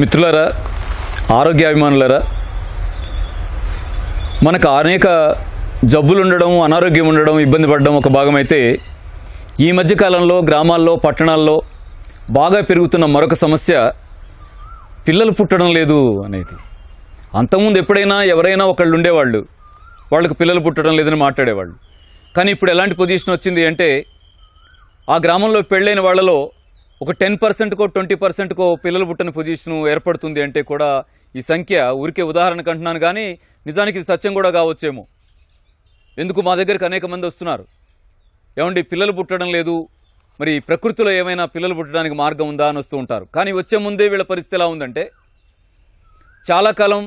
మిత్రులారా ఆరోగ్యాభిమానులారా మనకు అనేక జబ్బులు ఉండడం అనారోగ్యం ఉండడం ఇబ్బంది పడడం ఒక భాగమైతే ఈ మధ్యకాలంలో గ్రామాల్లో పట్టణాల్లో బాగా పెరుగుతున్న మరొక సమస్య పిల్లలు పుట్టడం లేదు అనేది. అంతకుముందు ఎప్పుడైనా ఎవరైనా ఒకళ్ళు ఉండేవాళ్ళు వాళ్ళకు పిల్లలు పుట్టడం లేదని మాట్లాడేవాళ్ళు. కానీ ఇప్పుడు ఎలాంటి పొజిషన్ వచ్చింది అంటే ఆ గ్రామంలో పెళ్ళైన వాళ్ళలో ఒక టెన్ పర్సెంట్కో ట్వంటీ పర్సెంట్కో పిల్లలు పుట్టని పొజిషన్ ఏర్పడుతుంది అంటే కూడా ఈ సంఖ్య ఊరికే ఉదాహరణకు అంటున్నాను కానీ నిజానికి ఇది సత్యం కూడా కావచ్చేమో. ఎందుకు మా దగ్గరికి అనేక మంది వస్తున్నారు? ఏమండి పిల్లలు పుట్టడం లేదు. మరి ప్రకృతిలో ఏమైనా పిల్లలు పుట్టడానికి మార్గం ఉందా అని వస్తూ ఉంటారు. కానీ వచ్చే ముందే వీళ్ళ పరిస్థితి ఎలా ఉందంటే చాలా కాలం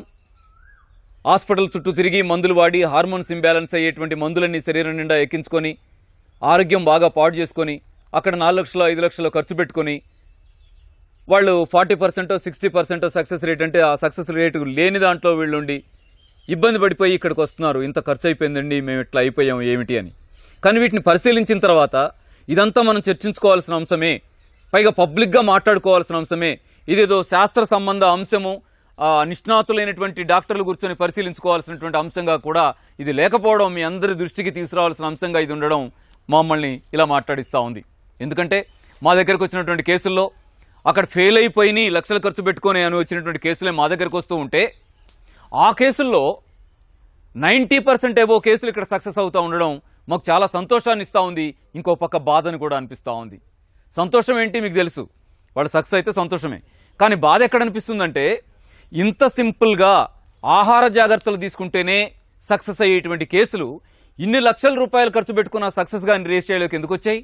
హాస్పిటల్ చుట్టూ తిరిగి మందులు వాడి హార్మోన్స్ ఇంబ్యాలెన్స్ అయ్యేటువంటి మందులన్నీ శరీరం నిండా ఎక్కించుకొని ఆరోగ్యం బాగా పాడు చేసుకొని అక్కడ నాలుగు లక్షలు ఐదు లక్షలు ఖర్చు పెట్టుకొని వాళ్ళు ఫార్టీ పర్సెంటో సిక్స్టీ పర్సెంటో సక్సెస్ రేట్ అంటే ఆ సక్సెస్ రేటు లేని దాంట్లో వీళ్ళుండి ఇబ్బంది పడిపోయి ఇక్కడికి వస్తున్నారు. ఇంత ఖర్చు అయిపోయిందండి మేము ఇట్లా అయిపోయాం ఏమిటి అని. కానీ వీటిని పరిశీలించిన తర్వాత ఇదంతా మనం చర్చించుకోవాల్సిన అంశమే పైగా పబ్లిక్గా మాట్లాడుకోవాల్సిన అంశమే ఇదేదో శాస్త్ర సంబంధ అంశము ఆ, నిష్ణాతులైనటువంటి డాక్టర్లు కూర్చొని పరిశీలించుకోవాల్సినటువంటి అంశంగా కూడా ఇది లేకపోవడం మీ అందరి దృష్టికి తీసుకురావాల్సిన అంశంగా ఇది ఉండడం మమ్మల్ని ఇలా మాట్లాడిస్తూ ఉంది. ఎందుకంటే మా దగ్గరకు వచ్చినటువంటి కేసుల్లో అక్కడ ఫెయిల్ అయిపోయి లక్షలు ఖర్చు పెట్టుకొని అని వచ్చినటువంటి కేసులే మా దగ్గరకు వస్తూ ఉంటే ఆ కేసుల్లో నైంటీ పర్సెంట్ ఏవో కేసులు ఇక్కడ సక్సెస్ అవుతూ ఉండడం మాకు చాలా సంతోషాన్ని ఇస్తూ ఉంది. ఇంకో పక్క బాధను కూడా అనిపిస్తూ ఉంది. సంతోషం ఏంటి మీకు తెలుసు? వాడు సక్సెస్ అయితే సంతోషమే. కానీ బాధ ఎక్కడ అనిపిస్తుందంటే ఇంత సింపుల్గా ఆహార జాగ్రత్తలు తీసుకుంటేనే సక్సెస్ అయ్యేటువంటి కేసులు ఇన్ని లక్షల రూపాయలు ఖర్చు పెట్టుకున్న సక్సెస్గా రేస్ చేయలేక ఎందుకు వచ్చాయి?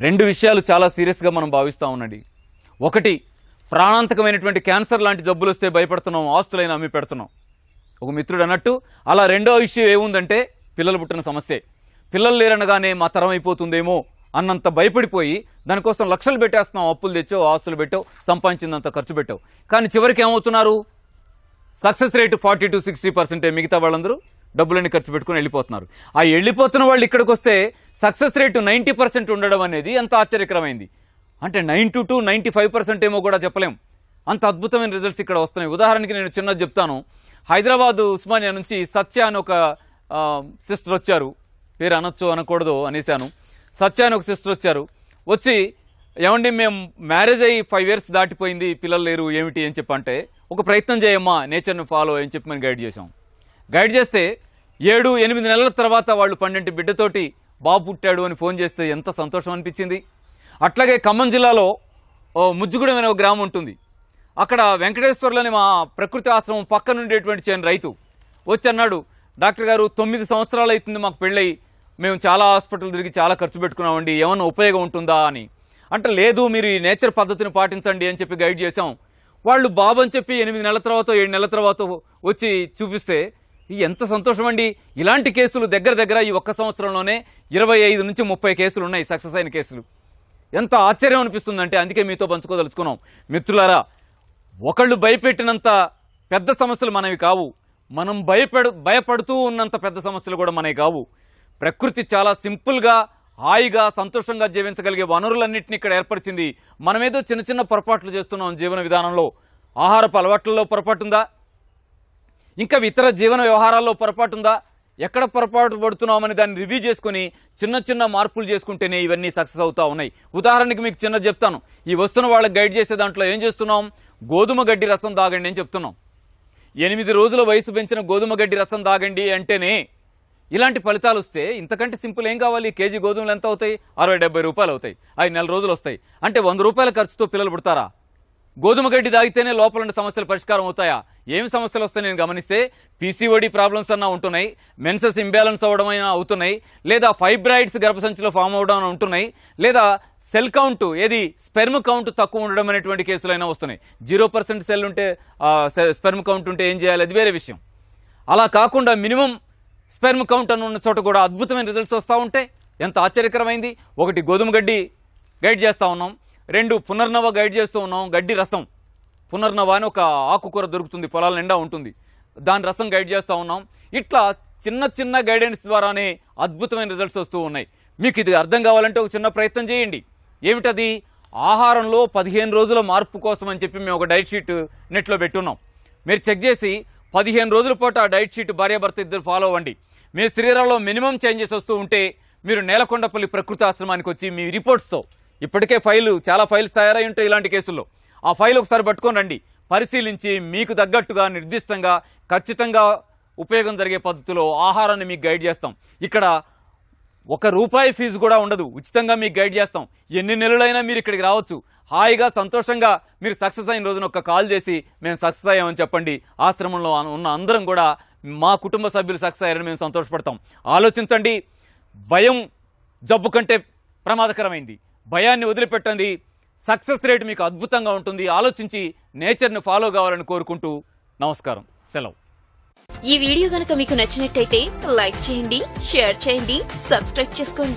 రెండు విషయాలు చాలా సీరియస్గా మనం భావిస్తూ ఉండండి. ఒకటి ప్రాణాంతకమైనటువంటి క్యాన్సర్ లాంటి జబ్బులు వస్తే భయపడుతున్నాం ఆస్తులైన అమ్మి పెడుతున్నాం. ఒక మిత్రుడు అన్నట్టు అలా రెండో విషయం ఏముందంటే పిల్లలు పుట్టిన సమస్యే. పిల్లలు లేరనగానే మా తరం అయిపోతుందేమో అన్నంత భయపడిపోయి దానికోసం లక్షలు పెట్టేస్తున్నాం అప్పులు తెచ్చావు ఆస్తులు పెట్టావు సంపాదించిందంత ఖర్చు పెట్టావు. కానీ చివరికి ఏమవుతున్నారు? Success rate forty to sixty పర్సెంటే మిగతా వాళ్ళందరూ డబ్బులన్నీ ఖర్చు పెట్టుకుని వెళ్ళిపోతున్నారు. ఆ వెళ్ళిపోతున్న వాళ్ళు ఇక్కడికి వస్తే సక్సెస్ రేటు నైంటీ పర్సెంట్ ఉండడం అనేది ఎంత ఆశ్చర్యకరమైంది. అంటే nine two to ninety five percent ఏమో కూడా చెప్పలేం. అంత అద్భుతమైన రిజల్ట్స్ ఇక్కడ వస్తున్నాయి. ఉదాహరణకి నేను చిన్నది చెప్తాను. హైదరాబాద్ ఉస్మానియా నుంచి సత్య అని ఒక సిస్టర్ వచ్చారు. పేరు అనొచ్చు అనకూడదు అనేసాను సత్య అని ఒక సిస్టర్ వచ్చారు. వచ్చి ఏమండి మేము మ్యారేజ్ అయ్యి ఫైవ్ ఇయర్స్ దాటిపోయింది పిల్లలు లేరు ఏమిటి? అని చెప్పంటే ఒక ప్రయత్నం చేయమ్మా నేచర్ని ఫాలో అని చెప్పి మేము గైడ్ చేసాం గైడ్ చేస్తే ఏడు ఎనిమిది నెలల తర్వాత వాళ్ళు పన్నెండు బిడ్డతోటి బాబు పుట్టాడు అని ఫోన్ చేస్తే ఎంత సంతోషం అనిపించింది. అట్లాగే ఖమ్మం జిల్లాలో ఓ ముజ్జుగూడెం అనే ఒక గ్రామం ఉంటుంది. అక్కడ వెంకటేశ్వర్లోని మా ప్రకృతి ఆశ్రమం పక్కన ఉండేటువంటి చేయని రైతు. వచ్చి అన్నాడు డాక్టర్ గారు తొమ్మిది సంవత్సరాలు అవుతుంది మాకు పెళ్ళయి మేము చాలా హాస్పిటల్ తిరిగి చాలా ఖర్చు పెట్టుకున్నామండి. ఏమన్నా ఉపయోగం ఉంటుందా అని. అంటే లేదు మీరు ఈ నేచర్ పద్ధతిని పాటించండి అని చెప్పి గైడ్ చేశాం. వాళ్ళు బాబు అని చెప్పి ఎనిమిది నెలల తర్వాత ఏడు నెలల తర్వాత వచ్చి చూపిస్తే ఎంత సంతోషం అండి ఇలాంటి కేసులు దగ్గర దగ్గర ఈ ఒక్క సంవత్సరంలోనే ఇరవై ఐదు నుంచి ముప్పై కేసులు ఉన్నాయి సక్సెస్ అయిన కేసులు. ఎంత ఆశ్చర్యం అనిపిస్తుందంటే అందుకే మీతో పంచుకోదలుచుకున్నాం. మిత్రులారా ఒకళ్ళు భయపెట్టినంత పెద్ద సమస్యలు మనవి కావు. మనం భయపడు భయపడుతూ ఉన్నంత పెద్ద సమస్యలు కూడా మనవి కావు. ప్రకృతి చాలా సింపుల్గా హాయిగా సంతోషంగా జీవించగలిగే వనరులన్నింటినీ ఇక్కడ ఏర్పరిచింది. మనమేదో చిన్న చిన్న పొరపాట్లు చేస్తున్నాం జీవన విధానంలో. ఆహారపు అలవాట్లలో పొరపాటు ఉందా ఇంకా ఇతర జీవన వ్యవహారాల్లో పొరపాటు ఉందా ఎక్కడ పొరపాటు పడుతున్నామని దాన్ని రివ్యూ చేసుకుని చిన్న చిన్న మార్పులు చేసుకుంటేనే ఇవన్నీ సక్సెస్ అవుతా ఉన్నాయి. ఉదాహరణకి మీకు చిన్న చెప్తాను. ఈ వస్తున్న వాళ్ళకి గైడ్ చేసే దాంట్లో ఏం చేస్తున్నాం? గోధుమ గడ్డి రసం తాగండి అని చెప్తున్నాం. ఎనిమిది రోజుల వయసు పెంచిన గోధుమ గడ్డి రసం తాగండి అంటేనే ఇలాంటి ఫలితాలు వస్తే ఇంతకంటే సింపుల్ ఏం కావాలి? కేజీ గోధుమలు ఎంత అవుతాయి? అరవై డెబ్బై రూపాయలు అవుతాయి. ఐదు నెల రోజులు వస్తాయి. అంటే వంద రూపాయల ఖర్చుతో పిల్లలు పుడతారా? గోధుమ గడ్డి తాగితేనే లోపల సమస్యలు పరిష్కారం అవుతాయా? ఏం సమస్యలు వస్తాయి నేను గమనిస్తే పీసీఓడి ప్రాబ్లమ్స్ అన్నా ఉంటున్నాయి మెన్సెస్ ఇంబ్యాలెన్స్ అవ్వడం అయినా అవుతున్నాయి లేదా ఫైబ్రాయిడ్స్ గర్భసంచిలో ఫామ్ అవడం ఉంటున్నాయి లేదా సెల్ కౌంట్ ఏది స్పెర్మ్ కౌంట్ తక్కువ ఉండడం అనేటువంటి కేసులైనా వస్తున్నాయి. జీరో పర్సెంట్ సెల్ ఉంటే స్పెర్మ్ కౌంట్ ఉంటే ఏం చేయాలి? అది వేరే విషయం. అలా కాకుండా మినిమం స్పెర్మ్ కౌంట్ అని ఉన్న చోట కూడా అద్భుతమైన రిజల్ట్స్ వస్తూ ఉంటే ఎంత ఆశ్చర్యకరమైంది. ఒకటి గోధుమ గడ్డి గైడ్ చేస్తూ ఉన్నాం. రెండు పునర్నవ గైడ్ చేస్తూ ఉన్నాం. గడ్డి రసం. పునర్నవ అని ఒక ఆకుకూర దొరుకుతుంది పొలాల నిండా ఉంటుంది. దాని రసం గైడ్ చేస్తూ ఉన్నాం. ఇట్లా చిన్న చిన్న గైడెన్స్ ద్వారానే అద్భుతమైన రిజల్ట్స్ వస్తూ ఉన్నాయి. మీకు ఇది అర్థం కావాలంటే ఒక చిన్న ప్రయత్నం చేయండి. ఏమిటది? ఆహారంలో పదిహేను రోజుల మార్పు కోసం అని చెప్పి మేము ఒక డైట్ షీట్ నెట్లో పెట్టున్నాం. మీరు చెక్ చేసి పదిహేను రోజుల పాటు ఆ డైట్ షీట్ భార్యాభర్త ఇద్దరు ఫాలో అవ్వండి. మీ శరీరంలో మినిమం చేంజెస్ వస్తూ ఉంటే మీరు నేలకొండపల్లి ప్రకృతి ఆశ్రమానికి వచ్చి మీ రిపోర్ట్స్తో ఇప్పటికే ఫైలు చాలా ఫైల్స్ తయారై ఉంటాయి ఇలాంటి కేసుల్లో. ఆ ఫైల్ ఒకసారి పట్టుకొని రండి. పరిశీలించి మీకు తగ్గట్టుగా నిర్దిష్టంగా ఖచ్చితంగా ఉపయోగం జరిగే పద్ధతిలో ఆహారాన్ని మీకు గైడ్ చేస్తాం. ఇక్కడ ఒక రూపాయి ఫీజు కూడా ఉండదు. ఉచితంగా మీకు గైడ్ చేస్తాం. ఎన్ని నెలలైనా మీరు ఇక్కడికి రావచ్చు. హాయిగా సంతోషంగా మీరు సక్సెస్ అయిన రోజున ఒక కాల్ చేసి మేము సక్సెస్ అయ్యామని చెప్పండి. ఆశ్రమంలో ఉన్న అందరం కూడా మా కుటుంబ సభ్యులు సక్సెస్ అయ్యారని మేము సంతోషపడతాం. ఆలోచించండి. భయం జబ్బు కంటే ప్రమాదకరమైంది. భయాన్ని వదిలిపెట్టండి. సక్సెస్ రేట్ మీకు అద్భుతంగా ఉంటుంది. ఆలోచించి నేచర్ను ఫాలో కావాలని కోరుకుంటూ నమస్కారం. సెలవు. ఈ వీడియో కనుక మీకు నచ్చినట్టయితే లైక్ చేయండి షేర్ చేయండి సబ్స్క్రైబ్ చేసుకోండి.